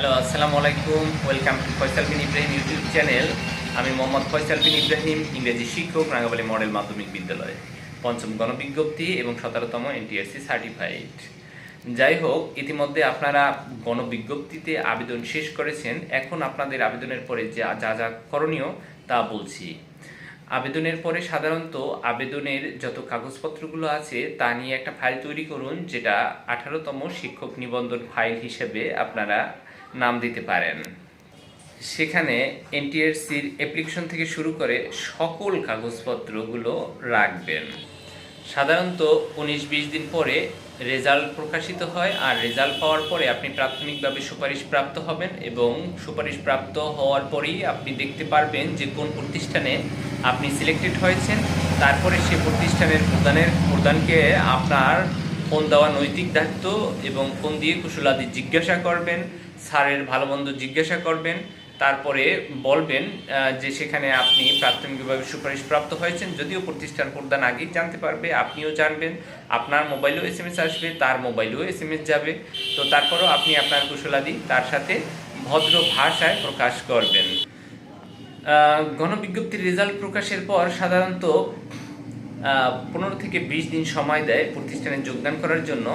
Hello আসসালামু আলাইকুম welcome to Faisal Bin Ibrahim YouTube channel আমি মোহাম্মদ ফয়সাল বিন ইব্রাহিম, ইংরেজি শিক্ষক রাঙ্গাবালি মডেল মাধ্যমিক বিদ্যালয়। পঞ্চম গণবিজ্ঞপ্তি এবং সতেরোতম এনটিআরসি সার্টিফাইড যাই হোক, ইতিমধ্যে আপনারা গণবিজ্ঞপ্তিতে আবেদন শেষ করেছেন। এখন আপনাদের আবেদনের পরে যা যা যা করণীয় তা বলছি। আবেদনের পরে সাধারণত আবেদনের যত কাগজপত্রগুলো আছে, তা নিয়ে একটা ফাইল তৈরি করুন, যেটা আঠারোতম শিক্ষক নিবন্ধন ফাইল হিসেবে আপনারা নাম দিতে পারেন। সেখানে এনটিআরসির অ্যাপ্লিকেশন থেকে শুরু করে সকল কাগজপত্রগুলো রাখবেন। সাধারণত উনিশ বিশ দিন পরে রেজাল্ট প্রকাশিত হয় আর রেজাল্ট পাওয়ার পরে আপনি প্রাথমিকভাবে সুপারিশ প্রাপ্ত হবেন এবং সুপারিশ প্রাপ্ত হওয়ার পরেই আপনি দেখতে পারবেন যে কোন প্রতিষ্ঠানে আপনি সিলেক্টেড হয়েছেন। তারপরে সে প্রতিষ্ঠানের প্রদানের, প্রদানকে আপনার ফোন দেওয়া নৈতিক দায়িত্ব এবং ফোন দিয়ে কুশলাদি জিজ্ঞাসা করবেন। স্যারের ভালো জিজ্ঞাসা করবেন, তারপরে বলবেন যে সেখানে আপনি প্রাথমিকভাবে সুপারিশ প্রাপ্ত হয়েছেন, যদিও প্রতিষ্ঠান প্রদান আগেই জানতে পারবে, আপনিও জানবেন, আপনার মোবাইলেও এস আসবে, তার মোবাইলেও এস যাবে, তো তারপরেও আপনি আপনার কুশলাদি তার সাথে ভদ্র ভাষায় প্রকাশ করবেন। গণবিজ্ঞপ্তির রেজাল্ট প্রকাশের পর সাধারণত পনেরো থেকে বিশ দিন সময় দেয় প্রতিষ্ঠানে যোগদান করার জন্য।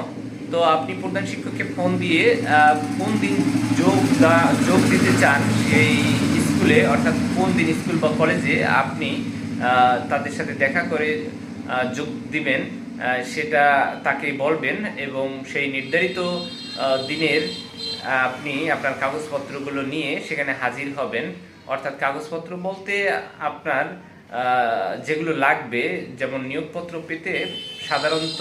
তো আপনি প্রধান শিক্ষককে ফোন দিয়ে কোন দিন যোগ যোগ দিতে চান সেই স্কুলে, অর্থাৎ কোন দিন স্কুল বা কলেজে আপনি তাদের সাথে দেখা করে যোগ দিবেন সেটা তাকে বলবেন এবং সেই নির্ধারিত দিনের আপনি আপনার কাগজপত্রগুলো নিয়ে সেখানে হাজির হবেন। অর্থাৎ কাগজপত্র বলতে আপনার যেগুলো লাগবে, যেমন নিয়োগপত্র পেতে সাধারণত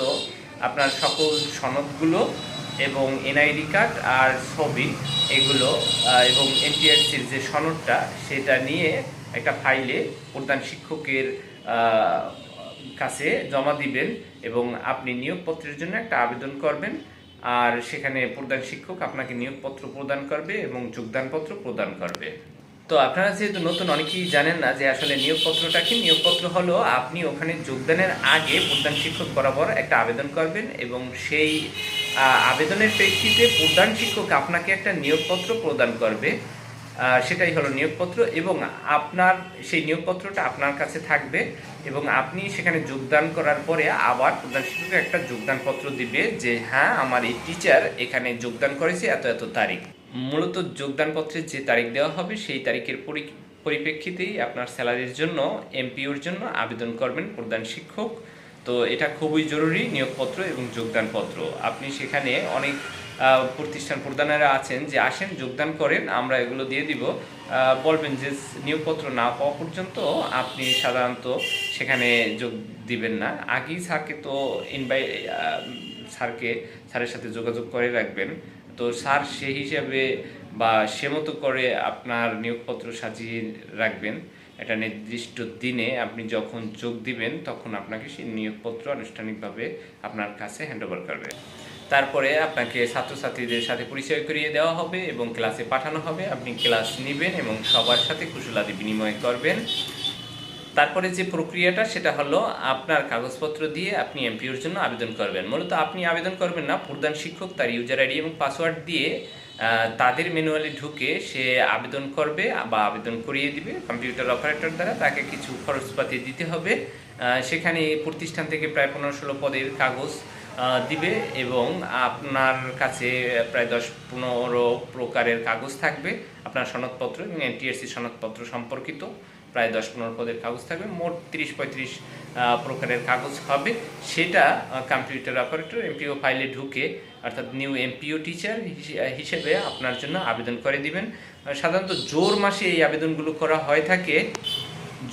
আপনার সকল সনদগুলো এবং এনআইডি কার্ড আর ছবি এগুলো এবং এনটিআরসির যে সনদটা, সেটা নিয়ে একটা ফাইলে প্রধান শিক্ষকের কাছে জমা দিবেন এবং আপনি নিয়োগপত্রের জন্য একটা আবেদন করবেন। আর সেখানে প্রধান শিক্ষক আপনাকে নিয়োগপত্র প্রদান করবে এবং যোগদানপত্র প্রদান করবে। তো আপনারা যেহেতু নতুন, অনেকেই জানেন না যে আসলে নিয়োগপত্রটা কি? নিয়োগপত্র হলো আপনি ওখানে যোগদানের আগে প্রধান শিক্ষক বরাবর একটা আবেদন করবেন এবং সেই আবেদনের প্রেক্ষিতে প্রধান শিক্ষক আপনাকে একটা নিয়োগপত্র প্রদান করবে। সেটাই হলো নিয়োগপত্র এবং আপনার, সেই নিয়োগপত্রটা আপনার কাছে থাকবে এবং আপনি সেখানে যোগদান করার পরে আবার প্রধান শিক্ষক একটা যোগদানপত্র দিবে যে হ্যাঁ আমার এই টিচার এখানে যোগদান করেছে এত এত তারিখ। মূলত যোগদানপত্রের যে তারিখ দেওয়া হবে, সেই তারিখের পরি- পরিপ্রেক্ষিতেই আপনার স্যালারির জন্য এমপিওর জন্য আবেদন করবেন প্রধান শিক্ষক। তো এটা খুবই জরুরি, নিয়োগপত্র এবং যোগদানপত্র। আপনি সেখানে অনেক প্রতিষ্ঠান প্রদানেরা আছেন যে আসেন, যোগদান করেন, আমরা এগুলো দিয়ে দিব। বলবেন যে নিয়োগপত্র না পাওয়া পর্যন্ত আপনি সাধারণত সেখানে যোগ দিবেন না। আগেই স্যারকে তো ইনভাই স্যারকে, স্যারের সাথে যোগাযোগ করে রাখবেন। তো স্যার সেই হিসাবে বা সে মতো করে আপনার নিয়োগপত্র সাজিয়ে রাখবেন। একটা নির্দিষ্ট দিনে আপনি যখন যোগ দিবেন, তখন আপনাকে সেই নিয়োগপত্র আনুষ্ঠানিকভাবে আপনার কাছে হ্যান্ড ওভার করবে। তারপরে আপনাকে ছাত্রছাত্রীদের সাথে পরিচয় করিয়ে দেওয়া হবে এবং ক্লাসে পাঠানো হবে। আপনি ক্লাস নেবেন এবং সবার সাথে কুশলাদি বিনিময় করবেন। তারপরে যে প্রক্রিয়াটা, সেটা হলো আপনার কাগজপত্র দিয়ে আপনি এমপিওর জন্য আবেদন করবেন। মূলত আপনি আবেদন করবেন না, প্রধান শিক্ষক তার ইউজার আইডি এবং পাসওয়ার্ড দিয়ে তাদের ম্যানুয়ালি ঢুকে সে আবেদন করবে বা আবেদন করিয়ে দিবে কম্পিউটার অপারেটর দ্বারা। তাকে কিছু খরচপাতি দিতে হবে। সেখানে প্রতিষ্ঠান থেকে প্রায় পনেরো ষোলো পদের কাগজ দিবে এবং আপনার কাছে প্রায় দশ পনেরো প্রকারের কাগজ থাকবে। আপনার সনদপত্র এবং এনটিএসসি সনদপত্র সম্পর্কিত। প্রায় দশ পনেরো পদের কাগজ থাকবে, মোট তিরিশ পঁয়ত্রিশ প্রকারের কাগজ হবে। সেটা কম্পিউটার অপারেটর এমপিও ফাইলে ঢুকে, অর্থাৎ নিউ এমপিও টিচার হিসেবে আপনার জন্য আবেদন করে দিবেন। সাধারণত জোর মাসে এই আবেদনগুলো করা হয়ে থাকে।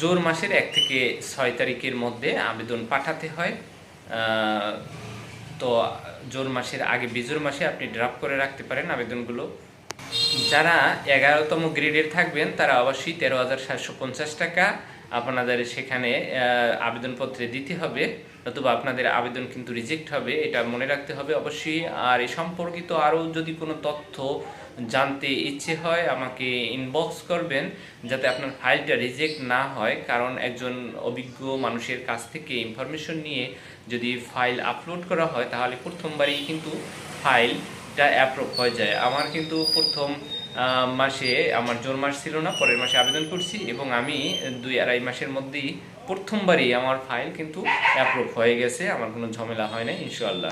জোর মাসের এক থেকে ছয় তারিখের মধ্যে আবেদন পাঠাতে হয়। তো জোর মাসের আগে বিজোর মাসে আপনি ড্রাফট করে রাখতে পারেন আবেদনগুলো। যারা এগারোতম গ্রেডের থাকবেন, তারা অবশ্যই তেরো হাজার সাতশো পঞ্চাশ টাকা আপনাদের সেখানে আবেদনপত্রে দিতে হবে। নতুবা আপনাদের আবেদন কিন্তু রিজেক্ট হবে, এটা মনে রাখতে হবে অবশ্যই। আর এ সম্পর্কিত আরও যদি কোনো তথ্য জানতে ইচ্ছে হয়, আমাকে ইনবক্স করবেন, যাতে আপনার ফাইলটা রিজেক্ট না হয়। কারণ একজন অভিজ্ঞ মানুষের কাছ থেকে ইনফরমেশন নিয়ে যদি ফাইল আপলোড করা হয়, তাহলে প্রথমবারই কিন্তু ফাইলটা অ্যাপ্রুভ হয়ে যায়। আমার কিন্তু প্রথম মাসে, আমার জোর মাস ছিল না, পরের মাসে আবেদন করছি এবং আমি দুই আড়াই মাসের মধ্যেই প্রথমবারই আমার ফাইল কিন্তু অ্যাপ্রুভ হয়ে গেছে। আমার কোনো ঝামেলা হয় না ইনশাল্লাহ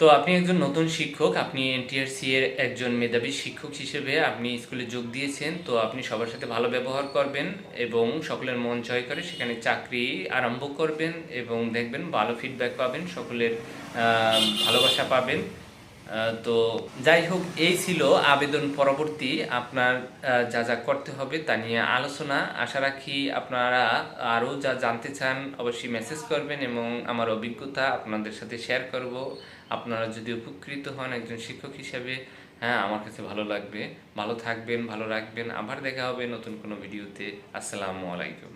তো আপনি একজন নতুন শিক্ষক, আপনি এনটিআরসি এর একজন মেধাবী শিক্ষক হিসেবে আপনি স্কুলে যোগ দিয়েছেন, তো আপনি সবার সাথে ভালো ব্যবহার করবেন এবং সকলের মন জয় করে সেখানে চাকরি আরম্ভ করবেন এবং দেখবেন ভালো ফিডব্যাক পাবেন, সকলের ভালোবাসা পাবেন। তো যাই হোক, এই ছিল আবেদন পরবর্তী। আপনার যা যা করতে হবে তা নিয়ে আলোচনা। আশা রাখি আপনারা আরও যা জানতে চান অবশ্যই মেসেজ করবেন এবং আমার অভিজ্ঞতা আপনাদের সাথে শেয়ার করব। আপনারা যদি উপকৃত হন একজন শিক্ষক হিসেবে হ্যাঁ আমার কাছে ভালো লাগবে। ভালো থাকবেন, ভালো রাখবেন। আবার দেখা হবে নতুন কোনো ভিডিওতে। আসসালামু আলাইকুম।